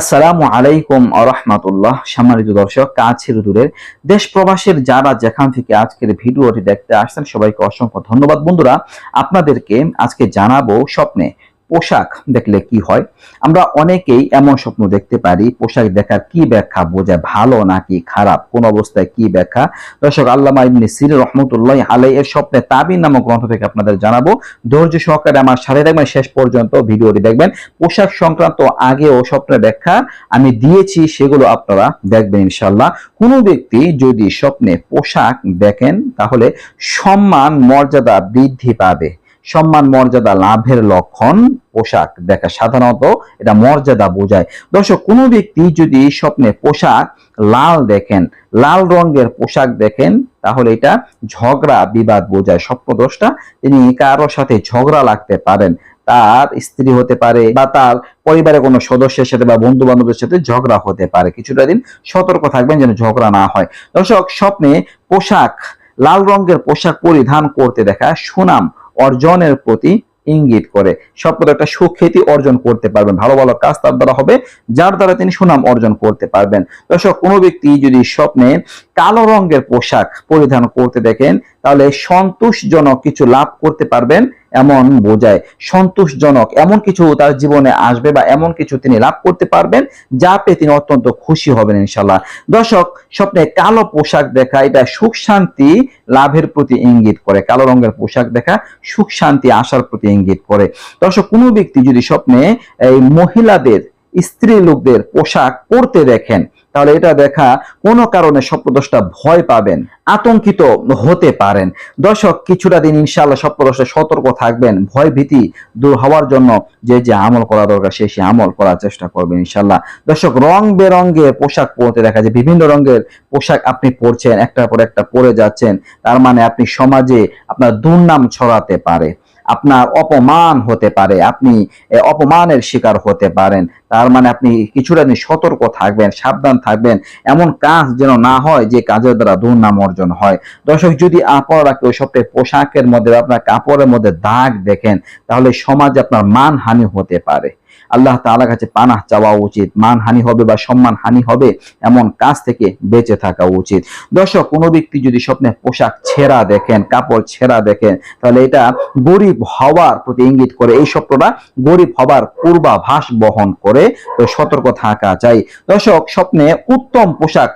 আসসালামু আলাইকুম আরহামাতুল্লাহ সম্মানিত দর্শক, কাছের দূরের দেশ প্রবাসের যারা যেখান থেকে আজকের ভিডিওটি দেখতে আসছেন, সবাইকে অসংখ্য ধন্যবাদ। বন্ধুরা, আপনাদেরকে আজকে জানাব স্বপ্নে পোশাক দেখলে কি হয়? আমরা অনেকেই এমন স্বপ্ন দেখতে পারি, পোশাক দেখার কি ব্যাখ্যা বোঝায় ভালো নাকি খারাপ? কোন অবস্থায় কি ব্যাখ্যা? দর্শক, আল্লামা ইবনে সির রহমতুল্লাহ আলাই এর স্বপ্নে তাবিন নামক গ্রন্থ থেকে আপনাদের জানাব। ধৈর্য সহকারে আমার সাথে দেখবেন শেষ পর্যন্ত ভিডিওটি দেখবেন। পোশাক সংক্রান্ত আগে ও স্বপ্নের ব্যাখ্যা আমি দিয়েছি, সেগুলো আপনারা দেখবেন ইনশাল্লাহ কোনো ব্যক্তি যদি স্বপ্নে পোশাক দেখেন, তাহলে সম্মান, মর্যাদা বৃদ্ধি পাবে। সম্মান, মর্যাদা, লাভের লক্ষণ, পোশাক। দেখা, সাধারণত এটা মর্যাদা বোঝায়। দর্শক, কোনো ব্যক্তি যদি স্বপ্নে পোশাক লাল দেখেন, লাল রঙের পোশাক দেখেন, তাহলে এটা ঝগড়া, বিবাদ বোঝায়। স্বপ্নদোষটা তিনি কারোর সাথে ঝগড়া লাগতে পারেন। তার স্ত্রী হতে পারে বা তার পরিবারের কোনো সদস্যের সাথে বা বন্ধু বান্ধবের সাথে ঝগড়া হতে পারে। কিছুটা দিন সতর্ক থাকবেন যেন ঝগড়া না হয়। দর্শক, স্বপ্নে পোশাক, লাল রঙের পোশাক পরিধান করতে দেখা সুনাম। অর্জনের প্রতি ইঙ্গিত করে। স্বপ্ন একটা সুখ্যাতি অর্জন করতে পারবেন। ভালো ভালো কাজ তার দ্বারা হবে, যার দ্বারা তিনি সুনাম অর্জন করতে পারবেন। দর্শক, কোনো ব্যক্তি যদি স্বপ্নে কালো রঙের পোশাক পরিধান করতে দেখেন, তাহলে সন্তোষজনক কিছু লাভ করতে পারবেন। এমন বোঝায়, সন্তোষজনক এমন কিছু তার জীবনে আসবে বা এমন কিছু তিনি লাভ করতে পারবেন, যা পেয়ে তিনি অত্যন্ত খুশি হবেন ইনশাল্লাহ দর্শক, স্বপ্নে কালো পোশাক দেখা, এটা সুখ শান্তি লাভের প্রতি ইঙ্গিত করে। কালো রঙের পোশাক দেখা, সুখ শান্তি আসার প্রতি ইঙ্গিত করে। দর্শক, কোনো ব্যক্তি যদি স্বপ্নে এই মহিলাদের স্ত্রী লোকদের পোশাক পরতে দেখেন তাহলে এটা দেখা কোনো কারণে স্বপ্নদোষটা ভয় পাবেন, আতঙ্কিত হতে পারেন। দর্শক, কিছুটা দিন ইনশাআল্লাহ স্বপ্নদোষে সতর্ক থাকবেন। ভয় ভীতি দূর হওয়ার জন্য যে যে আমল করা দরকার, সে সে আমল করার চেষ্টা করবেন ইনশাআল্লাহ। দর্শক, রং বেরঙ্গে পোশাক পরতে দেখা যায়, বিভিন্ন রঙের পোশাক আপনি পরছেন, একটার পর একটা পরে যাচ্ছেন, তার মানে আপনি সমাজে আপনার দুর্নাম ছড়াতে পারে। আপনার অপমান হতে পারে, আপনি অপমানের শিকার হতে পারেন। তার মানে আপনি কিছুটা সতর্ক থাকবেন, সাবধান থাকবেন। এমন কাজ যেন না হয় যে কাজের দ্বারা দুর্নাম অর্জন হয়। দর্শক, যদি আপনারা কেউ সবটাই পোশাকের মধ্যে আপনার কাপড়ের মধ্যে দাগ দেখেন, তাহলে সমাজে আপনার মান হানি হতে পারে। আল্লাহ তাআলা কাছে পানাহ চাওয়া উচিত। মান হানি হবে বা সম্মান হানি হবে, এমন কাজ থেকে বেঁচে থাকা উচিত। দর্শক, কোনো ব্যক্তি যদি স্বপ্নে পোশাক ছেঁড়া দেখেন, কাপড় ছেঁড়া দেখেন, তাহলে এটা গরিব হওয়ার প্রতি ইঙ্গিত করে। এই স্বপ্নটা গরিব হবার পূর্বাভাস বহন করে। তো সতর্ক থাকা চাই। দর্শক, স্বপ্নে উত্তম পোশাক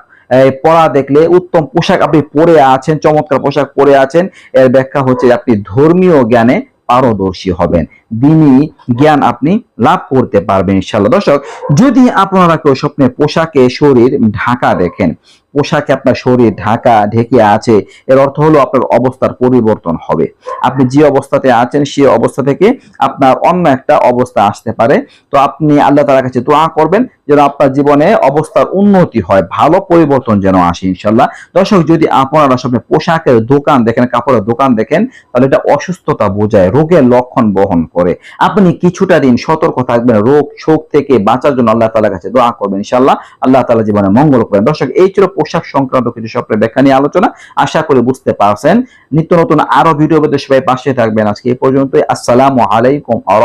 পরা দেখলে উত্তম পোশাক আপনি পরে আছেন, চমৎকার পোশাক পরে আছেন। এর ব্যাখ্যা হচ্ছে আপনি ধর্মীয় জ্ঞানে পারদর্শী হবেন। দিনই জ্ঞান আপনি লাভ করতে পারবেন ইনশাল্লাহ দর্শক, যদি আপনারা কেউ স্বপ্নে পোশাকে শরীর ঢাকা দেখেন, পোশাকে আপনার শরীর ঢাকা ঢেকে আছে, এর অর্থ হলো আপনার অবস্থার পরিবর্তন হবে। আপনি যে অবস্থাতে আছেন, সে অবস্থা থেকে আপনার অন্য একটা অবস্থা আসতে পারে। তো আপনি আল্লাহ তালার কাছে দোয়া করবেন যেন আপনার জীবনে অবস্থার উন্নতি হয়, ভালো পরিবর্তন যেন আসে ইনশাল্লাহ দর্শক, যদি আপনারা সব পোশাকের দোকান দেখেন, কাপড়ের দোকান দেখেন, তাহলে এটা অসুস্থতা বোঝায়, রোগের লক্ষণ বহন করে। আপনি কিছুটা দিন সতর্ক থাকবেন, রোগ শোক থেকে বাঁচার জন্য আল্লাহ তালা কাছে দোয়া করবেন ইনশাল্লাহ আল্লাহ তালা জীবনে মঙ্গল করবেন। দর্শক, এই ছিল পোশাক সংক্রান্ত কিছু স্বপ্নের ব্যাখ্যা নিয়ে আলোচনা। আশা করি বুঝতে পারছেন। নিত্য নতুন আরও ভিডিও সবাই পাশে থাকবেন। আজকে এই পর্যন্তই। আসসালাম আলাইকুম আ